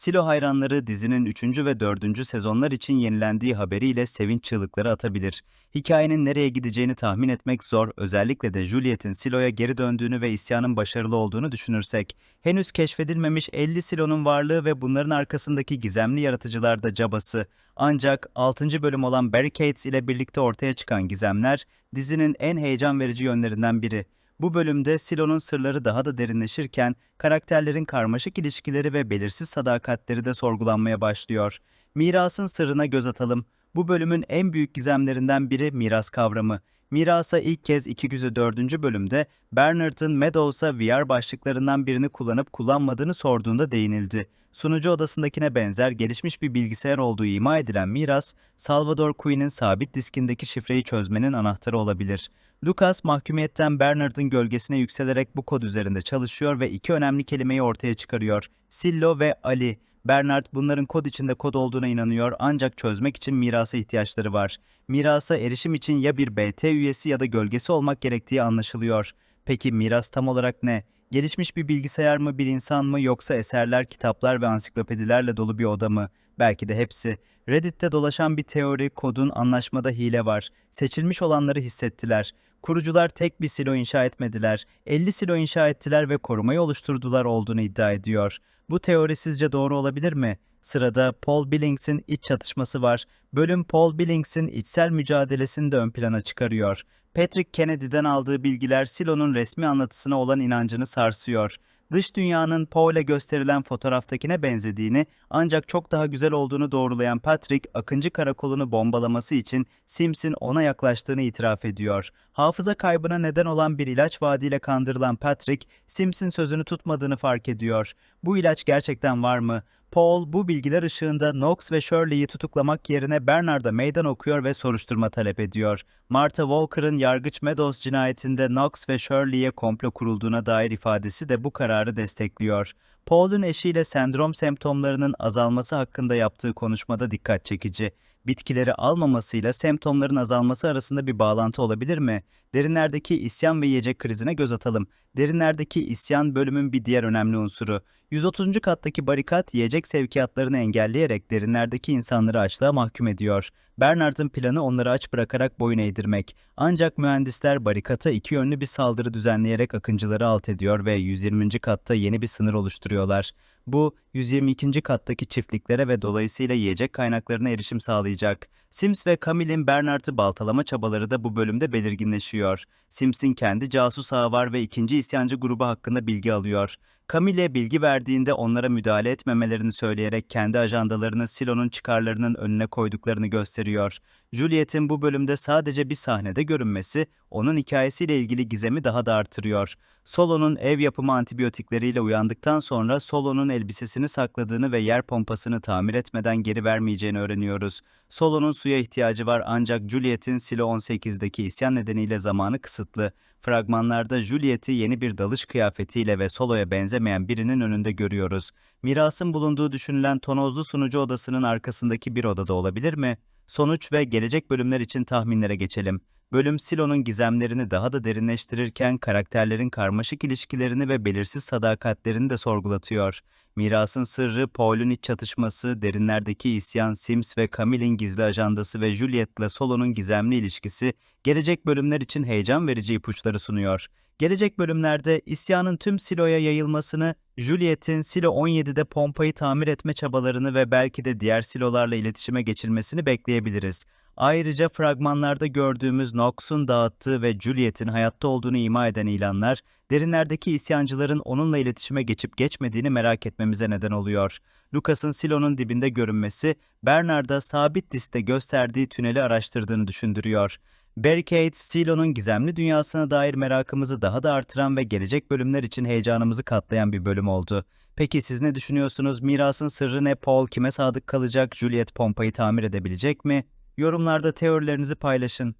Silo hayranları dizinin 3. ve 4. sezonlar için yenilendiği haberiyle sevinç çığlıkları atabilir. Hikayenin nereye gideceğini tahmin etmek zor, özellikle de Juliet'in Silo'ya geri döndüğünü ve isyanın başarılı olduğunu düşünürsek. Henüz keşfedilmemiş 50 Silo'nun varlığı ve bunların arkasındaki gizemli yaratıcılar da cabası. Ancak 6. bölüm olan Barricades ile birlikte ortaya çıkan gizemler dizinin en heyecan verici yönlerinden biri. Bu bölümde Silo'nun sırları daha da derinleşirken karakterlerin karmaşık ilişkileri ve belirsiz sadakatleri de sorgulanmaya başlıyor. Mirasın sırrına göz atalım. Bu bölümün en büyük gizemlerinden biri miras kavramı. Mirasa ilk kez 2. 4. bölümde Bernard'ın Meadows'a VR başlıklarından birini kullanıp kullanmadığını sorduğunda değinildi. Sunucu odasındakine benzer gelişmiş bir bilgisayar olduğu ima edilen miras, Salvador Quinn'in sabit diskindeki şifreyi çözmenin anahtarı olabilir. Lucas mahkumiyetten Bernard'ın gölgesine yükselerek bu kod üzerinde çalışıyor ve iki önemli kelimeyi ortaya çıkarıyor. Sillo ve Ali. Bernard bunların kod içinde kod olduğuna inanıyor ancak çözmek için mirasa ihtiyaçları var. Mirasa erişim için ya bir BT üyesi ya da gölgesi olmak gerektiği anlaşılıyor. Peki miras tam olarak ne? Gelişmiş bir bilgisayar mı, bir insan mı yoksa eserler, kitaplar ve ansiklopedilerle dolu bir oda mı? Belki de hepsi. Reddit'te dolaşan bir teori, kodun anlaşmada hile var. Seçilmiş olanları hissettiler. Kurucular tek bir silo inşa etmediler. 50 silo inşa ettiler ve korumayı oluşturdular olduğunu iddia ediyor. Bu teori sizce doğru olabilir mi? Sırada Paul Billings'in iç çatışması var. Bölüm Paul Billings'in içsel mücadelesini de ön plana çıkarıyor. Patrick Kennedy'den aldığı bilgiler Silo'nun resmi anlatısına olan inancını sarsıyor. Dış dünyanın Paul'e gösterilen fotoğraftakine benzediğini ancak çok daha güzel olduğunu doğrulayan Patrick, Akıncı Karakolu'nu bombalaması için Sims'in ona yaklaştığını itiraf ediyor. Hafıza kaybına neden olan bir ilaç vaadiyle kandırılan Patrick, Sims'in sözünü tutmadığını fark ediyor. Bu ilaç gerçekten var mı? Paul bu bilgiler ışığında Knox ve Shirley'i tutuklamak yerine Bernard'a meydan okuyor ve soruşturma talep ediyor. Martha Walker'ın Yargıç Meadows cinayetinde Knox ve Shirley'e komplo kurulduğuna dair ifadesi de bu kararı destekliyor. Paul'un eşiyle sendrom semptomlarının azalması hakkında yaptığı konuşmada dikkat çekici. Bitkileri almamasıyla semptomların azalması arasında bir bağlantı olabilir mi? Derinlerdeki isyan ve yiyecek krizine göz atalım. Derinlerdeki isyan bölümün bir diğer önemli unsuru. 130. kattaki barikat yiyecek sevkiyatlarını engelleyerek derinlerdeki insanları açlığa mahkum ediyor. Bernard'ın planı onları aç bırakarak boyun eğdirmek. Ancak mühendisler barikata iki yönlü bir saldırı düzenleyerek akıncıları alt ediyor ve 120. katta yeni bir sınır oluşturuyorlar. Bu 122. kattaki çiftliklere ve dolayısıyla yiyecek kaynaklarına erişim sağlayacak. Sims ve Camille'in Bernard'ı baltalama çabaları da bu bölümde belirginleşiyor. Sims'in kendi casus ağı var ve ikinci isyancı grubu hakkında bilgi alıyor. Camille bilgi verdiğinde onlara müdahale etmemelerini söyleyerek kendi ajandalarını Silo'nun çıkarlarının önüne koyduklarını gösteriyor. Juliet'in bu bölümde sadece bir sahnede görünmesi onun hikayesiyle ilgili gizemi daha da artırıyor. Solo'nun ev yapımı antibiyotikleriyle uyandıktan sonra Solo'nun elbisesini sakladığını ve yer pompasını tamir etmeden geri vermeyeceğini öğreniyoruz. Solo'nun suya ihtiyacı var ancak Juliet'in Silo 18'deki isyan nedeniyle zamanı kısıtlı. Fragmanlarda Juliet'i yeni bir dalış kıyafetiyle ve Solo'ya benzemeyen birinin önünde görüyoruz. Mirasın bulunduğu düşünülen tonozlu sunucu odasının arkasındaki bir odada olabilir mi? Sonuç ve gelecek bölümler için tahminlere geçelim. Bölüm Silo'nun gizemlerini daha da derinleştirirken karakterlerin karmaşık ilişkilerini ve belirsiz sadakatlerini de sorgulatıyor. Mirasın sırrı, Paul'un iç çatışması, derinlerdeki isyan, Sims ve Camille'in gizli ajandası ve Juliet'le Solo'nun gizemli ilişkisi gelecek bölümler için heyecan verici ipuçları sunuyor. Gelecek bölümlerde isyanın tüm Silo'ya yayılmasını, Juliet'in Silo 17'de pompayı tamir etme çabalarını ve belki de diğer Silo'larla iletişime geçilmesini bekleyebiliriz. Ayrıca fragmanlarda gördüğümüz Knox'un dağıttığı ve Juliet'in hayatta olduğunu ima eden ilanlar, derinlerdeki isyancıların onunla iletişime geçip geçmediğini merak etmemize neden oluyor. Lucas'ın Silo'nun dibinde görünmesi, Bernard'a sabit liste gösterdiği tüneli araştırdığını düşündürüyor. Barricades, Silo'nun gizemli dünyasına dair merakımızı daha da artıran ve gelecek bölümler için heyecanımızı katlayan bir bölüm oldu. Peki siz ne düşünüyorsunuz? Mirasın sırrı ne? Paul kime sadık kalacak? Juliet pompayı tamir edebilecek mi? Yorumlarda teorilerinizi paylaşın.